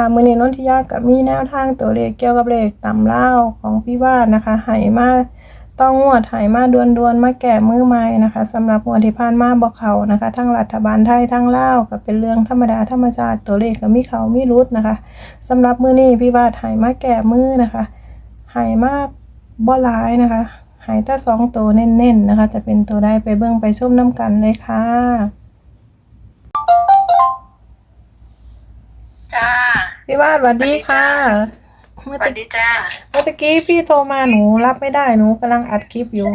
ค่ะมือนี้นนทิยากับมีแนวทางตัวเลขเกี่ยวกับเลขตำเล่าของพี่วาดนะคะไหมาต้องงวดไหมาดวนดวนๆมาแก่มือใหม่นะคะสำหรับงวดที่ผ่านมาบอกเขานะคะทั้งรัฐบาลไทยทั้งเล่าก็เป็นเรื่องธรรมดาธรรมชาติตัวเลขก็มีเขามีรุดนะคะสำหรับมือนี้พี่วาดไหมาแก่มือนะคะไหมากบ่หลายนะคะไหแต่สองตัวเน้นๆนะคะ จะเป็นตัวใดไปเบิ่งไปชมน้ำกันเลยค่ะจ้า พี่วาดสวัสดีค่ะสเมื่อวัตะสดีจ้าเมื่อตะกี้พี่โทรมาหนูรับไม่ได้หนูกำลังอัดคลิปอยู่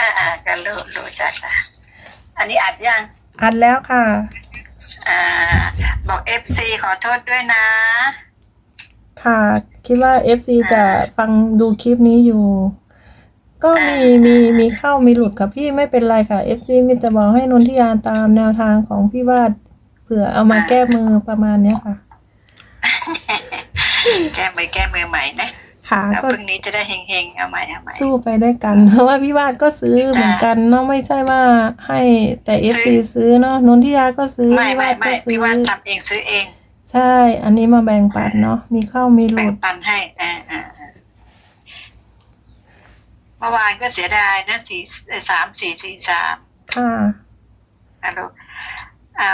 อ่าอ่ากันรู้รู้จ้าจ้าอันนี้อัดยัง อัดแล้วค่ะ อ่า บอกเอฟซีขอโทษด้วยนะ ค่ะ คิดว่า FC จะฟังดูคลิปนี้อยู่ ก็มีมีมีเข้ามีหลุดกับพี่ไม่เป็นไรค่ะ FC มีแต่บอกให้นนทิยาตามแนวทางของพี่วาดเผื่อเอามาแก้มือประมาณเนี้ยค่ะ แก้มือแก้มือใหม่นะค่ะแล้วก็พรุ่งนี้จะได้เฮงๆเอาใหม่เอาใหม่สู้ไปด้วยกันเพราะว่าพี่วาดก็ซื้อเหมือนกันเนาะไม่ใช่ว่าให้แต่ FC ซื้อเนาะนนทิยาก็ซื้อไม่พี่ไม่วาดไม่ก็ซื้พี่อว่าทำเองซื้อเอง ใช่ อันนี้มาแบ่งปันเนาะมีเข้ามีหแบ่ลุงดปันให้อ่าอ่าอ่าเมื่อวานก็เสียดายนะสี่สามสี่สี่สามค่ะนะลูกเอา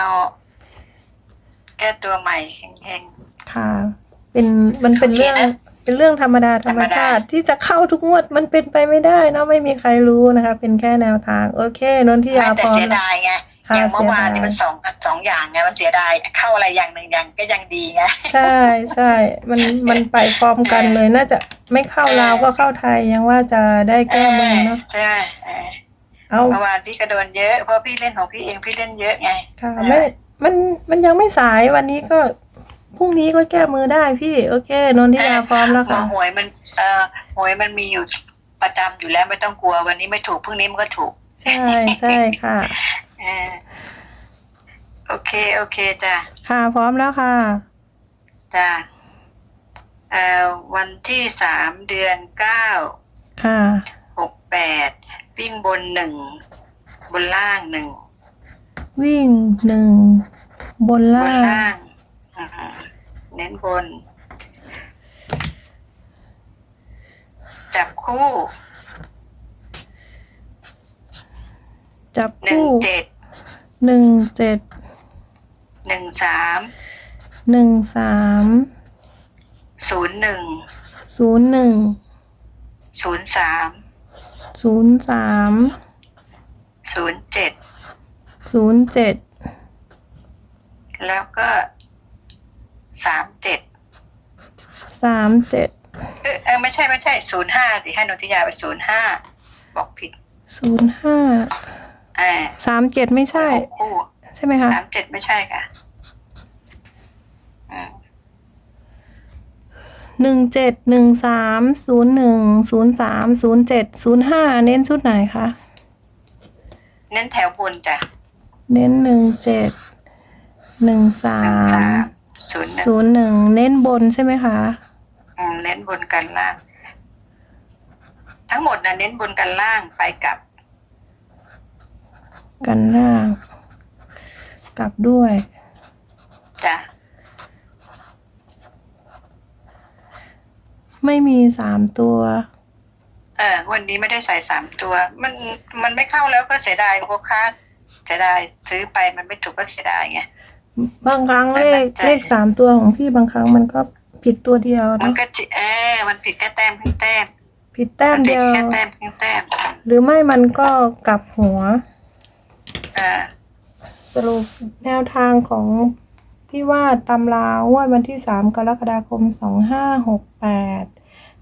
แก้ตัวใหม่เฮงค่ะ เป็นมันเป็นโอเคเรื่องนะเป็นเรื่องธรรมดาธรรมชาติที่จะเข้าทุกงวดมันเป็นไปไม่ได้เนาะไม่มีใครรู้นะคะ เป็นแค่แนวทาง โอเคนนทิๆยาไม่แต่พร้อมเสียแล้วดายไงค่ะอย่างเมื่อวานเสียดายนี่มันสองสองอย่างไงมันเสียดายเข้าอะไรอย่างหนึ่งอย่างก็ยังดีไงใช่ใช่มันมันไปพร้อมกันเลยน่าจะไม่เข้าลาวก็เข้าไทยยังว่าจะได้แก้มือเนาะใช่ไหมเออเอาเมื่อวานพี่ก็โดนเยอะเพราะพี่เล่นของพี่เองพี่เล่นเยอะไงค่ะไม่มันมันยังไม่สายวันนี้ก็ พรุ่งนี้ก็แก้มือได้พี่ โอเคนนทิยาพร้อมแล้วหัวค่ะหวยมันเอ่อหวยมันมีอยู่ประจำอยู่แล้วไม่ต้องกลัว วันนี้ไม่ถูกพรุ่งนี้มันก็ถูก ใช่ใช่ค่ะเออโอเค โอเคจ้ะค่ะพร้อมแล้วค่ะจ้ะเอ่อวันที่สามเดือนเก้าค่ะหกแปดวิ่งบนหนึ่งบนล่างหนึ่งวิ่งหนึ่งบนบล่านงล่างอ่า เน้นบน จับคู่จับหนึ่งคู่เจ็ดหนึ่งเจ็ดหนึ่งสามหนึ่งสามศูนย์หนึ่งศูนย์หนึ่งศูนย์สามศูนย์สามศูนย์เจ็ดศูนย์เจ็ดแล้วก็ สามเจ็ดสามเจ็ดเออเออไม่ใช่ไม่ใช่ศูนย์ห้าสิให้นนทิยาไปศูนย์ห้าบอกผิดศูนย์ห้าอ่าสามเจ็ดไม่ใช่หกคู่ใช่ไหมคะสามเจ็ดไม่ใช่ค่ะอืมหนึ่งเจ็ดหนึ่งสามศูนย์หนึ่งศูนย์สามศูนย์เจ็ดศูนย์ห้าเน้นชุดไหนคะเน้นแถวบนจ้ะเน้นหนึ่งเจ็ดหนึ่งสาหนึ่งมสาม ศูนย์หนึ่งศูนย์หนึ่งเน้นบนใช่ไหมคะอืมเน้นบนกันล่าง ทั้งหมดนะเน้นบนกันล่างไปกับกันล่าง กลับด้วยจ้ะไม่มีสามตัว เออวันนี้ไม่ได้ใส่สามตัว มันมันไม่เข้าแล้วก็เสียดายพวกค้าเสียดายซื้อไปมันไม่ถูกก็เสียดายไง บางครั้งไม่เลมั่ขนใจเลขสามตัวของพี่บางครั้งมันก็ผิดตัวเดียวมันนะก็จิเออมันผิดแค่แต้มครึ่งแต้มผิดแต้มมันผิเดีดยว แค่แต้มครึ่งแต้มหรือไม่มันก็กลับหัว เออสรุปแนวทางของพี่ว่าตำรางวดวันที่สามกรกฎาคมสองห้าหกแปด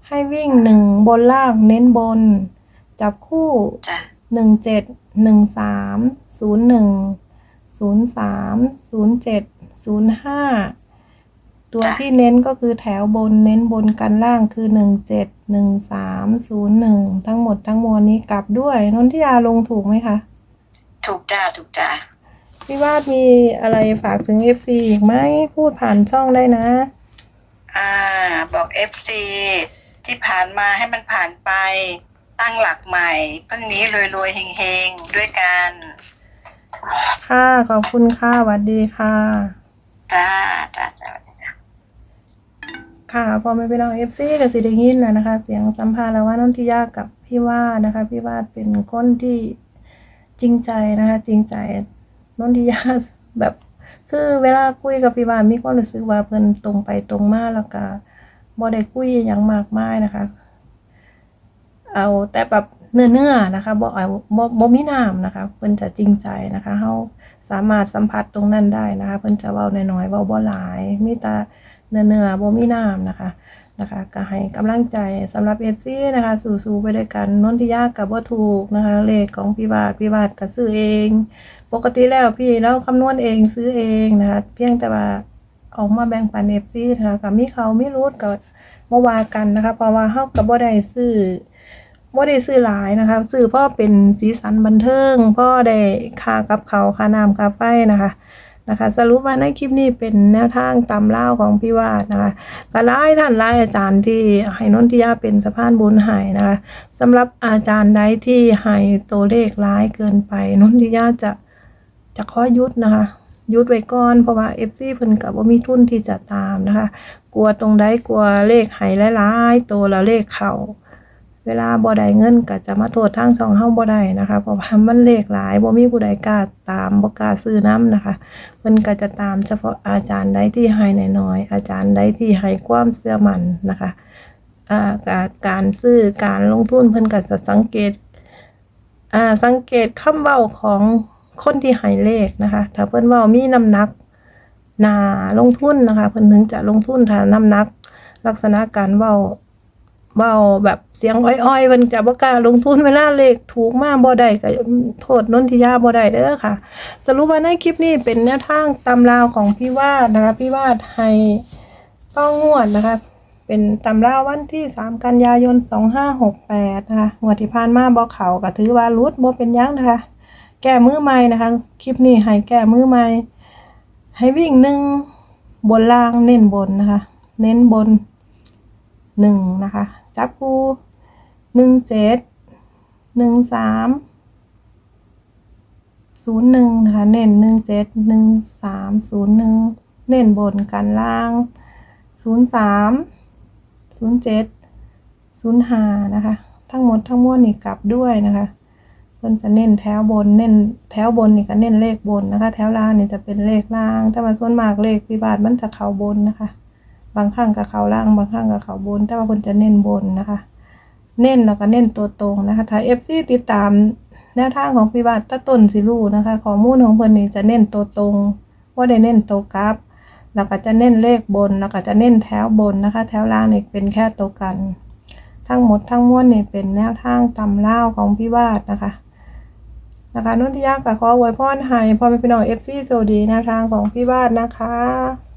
ให้วิ่งหนึ่งบนล่างเน้นบน จับคู่ จ้ะหนึ่ง เจ็ดหนึ่งสามศูนย์หนึ่งศูนย์สามศูนย์เจ็ดศูนย์ห้าตัวที่เน้นก็คือแถวบนเน้นบนกันล่างคือหนึ่งเจ็ดหนึ่งสามศูนย์หนึ่งทั้งหมดทั้งมวลนี้กลับด้วยนนทิยาลงถูกไหมคะ ถูกจ้าถูกจ้าพี่วาดมีอะไรฝากถึง FC อีกไหมพูดผ่านช่องได้นะ อ่า บอกเอฟซีที่ผ่านมาให้มันผ่านไปตั้งหลักใหม่ เพิ่งนี้รวยๆเฮงๆ ด้วยกันค่ะ ขอบคุณค่ะสวัสดีค่ะ จ้าจ้าจ้าค่ะพอมาเป็นน้องเอฟซีก็สิได้ยินแล้วนะคะ เสียงสัมภาษณ์แล้วว่านนทิยากับพี่วาดนะคะ พี่วาดเป็นคนที่จริงใจนะคะ จริงใจนนทิยาแบบคือเวลาคุยกับพี่วาดมีความรู้สึกว่าเพิ่นตรงไปตรงมาแล้วก็บ่ได้คุยอหย่างมากมายนะคะ เอาแต่แบบเนื้อเนื้อๆนะคะบ่เอาบ่บ่มีน้ำนะคะเพิ่นจะจริงใจนะคะเฮา สามารถสัมผัสตรงนั้นได้นะคะ เพิ่นจะเว้าน้อยๆเว้าบ่หลายมีแต่เนื้อเนื้อบ่มีน้ำนะคะนะคะก็ให้กำลังใจสำหรับ FC นะคะสู้ๆไปด้วยกันนนทิยากับบ่าถูกนะคะ เลขของพี่บาทพี่บาทก็ซื้อเอง ปกติแล้วพี่แล้วคำนวณเองซื้อเองนะคะ เพียงแต่ว่าออกมาแบ่งปัน FC นะคะก็มีเขาไมีรูดก็บ่ว่ากันนะคะ เพราะว่าเฮาก็บ่ได้ซื้อ ว่ได้ซื้อหลายนะคะ ซื้อพ่อเป็นสีสันบันเทิง พ่อได้ค่ากับเขาค่าน้ำค่าไฟนะคะนะคะ สรุปว่าในคลิปนี้เป็นแนวทางตำเล่าของพี่วาดนะคะก็หลายท่านหลอาจารย์ที่ให้นนทิยาเป็นสะพานบุญให้นะคะสำหรับอาจารย์ใดที่ให้ตัวเลขร้ายเกินไปนนทิยาจะจะข้อยุดนะคะยุดไว้ก่อนเพราะว่า FC เพิ่นกับว่ามีทุนที่จะตามนะคะ กลัวตรงใดกลัวเลขให้หลายๆตัวแล้วเลขเข้า เวลาบ่ได้เงินก็จะมาโทษทางช่องเฮาบ่ได้นะคะ เพราะว่ามันเลขหลายบ่มีผู้ใดกล้าตามบ่กล้าซื้อนํนะคะเพิ่นก็จะตามเฉพาะอาจารย์ใดที่ให้น้อยๆอาจารย์ใดที่ให้ความเชื่อมั่นนะคะอ่าการการซื้อการลงทุนเพิ่นก็จะสังเกตอ่าสังเกตคำเว้าของคนที่ให้เลขนะคะ ถ้าเพิ่นเว้ามีน้ำหนักนาลงทุนนะคะ เพิ่นถึงจะลงทุนถ้าน้ำหนักลักษณะการเว้า เบาแบบเสียงอ้อยๆมันจะบ่กล้าลงทุนเวลาเลขถูกมากบ่ได้ก็โทษนนทิยาบ่ได้เด้อค่ะ สรุปว่าในคลิปนี้เป็นแนวทางตำราวของพี่วาดนะคะ พี่วาดให้ต้องงวดนะคะ เป็นตำราวันที่ 3 กันยายน 2568 นะคะงวดที่ผ่านมาบ่เขาก็ถือว่ารุดบ่เป็นยังนะคะ แก้มือใหม่นะคะ คลิปนี้ให้แก้มือใหม่ให้วิ่งหนึ่งบนล่างเน้นบนนะคะ เน้นบนหนึ่งนะคะ จับคู่หนึ่งเจ็ดหนึ่งสามศูนย์หนึ่งนะคะเน้นหนึ่งเจ็ดหนึ่งสามศูนย์หนึ่งเน้นบนกันล่างศูนย์สามศูนย์เจ็ดศูนย์ห้านะคะ ทั้งหมดทั้งมวลนี่กลับด้วยนะคะเพิ่นจะเน้นแถวบนเน้นแถวบนนี่ก็เน้นเลขบนนะคะ แถวล่างนี่จะเป็นเลขล่าง แต่ว่าส่วนมากเลขพิบาทมันจะเข้าบนนะคะ บางครั้งกับเขาล่าง บางครั้งกับเขาบน แต่ว่าคนจะเน้นบนนะคะ เน้นแล้วก็เน้นตัวตรงนะคะ ถ้าเอฟซีติดตามแนวทางของพิบัติตะต้นสิรูนะคะข้อมูลของเพิ่นนี่จะเน้นตัวตรง ว่าได้เน้นตัวกราฟแล้วก็จะเน้นเลขบน แล้วก็จะเน้นแถวบนนะคะ แถวล่างนี่เป็นแค่ตัวกัน ทั้งหมดทั้งมวลนี่เป็นแนวทางตำเล่าของพิบัตินะคะนะคะนุ่นที่ยากกับขออวยพรให้พ่อแม่พี่น้องเอฟซีโซดีแนวทางของพี่วาดนะคะ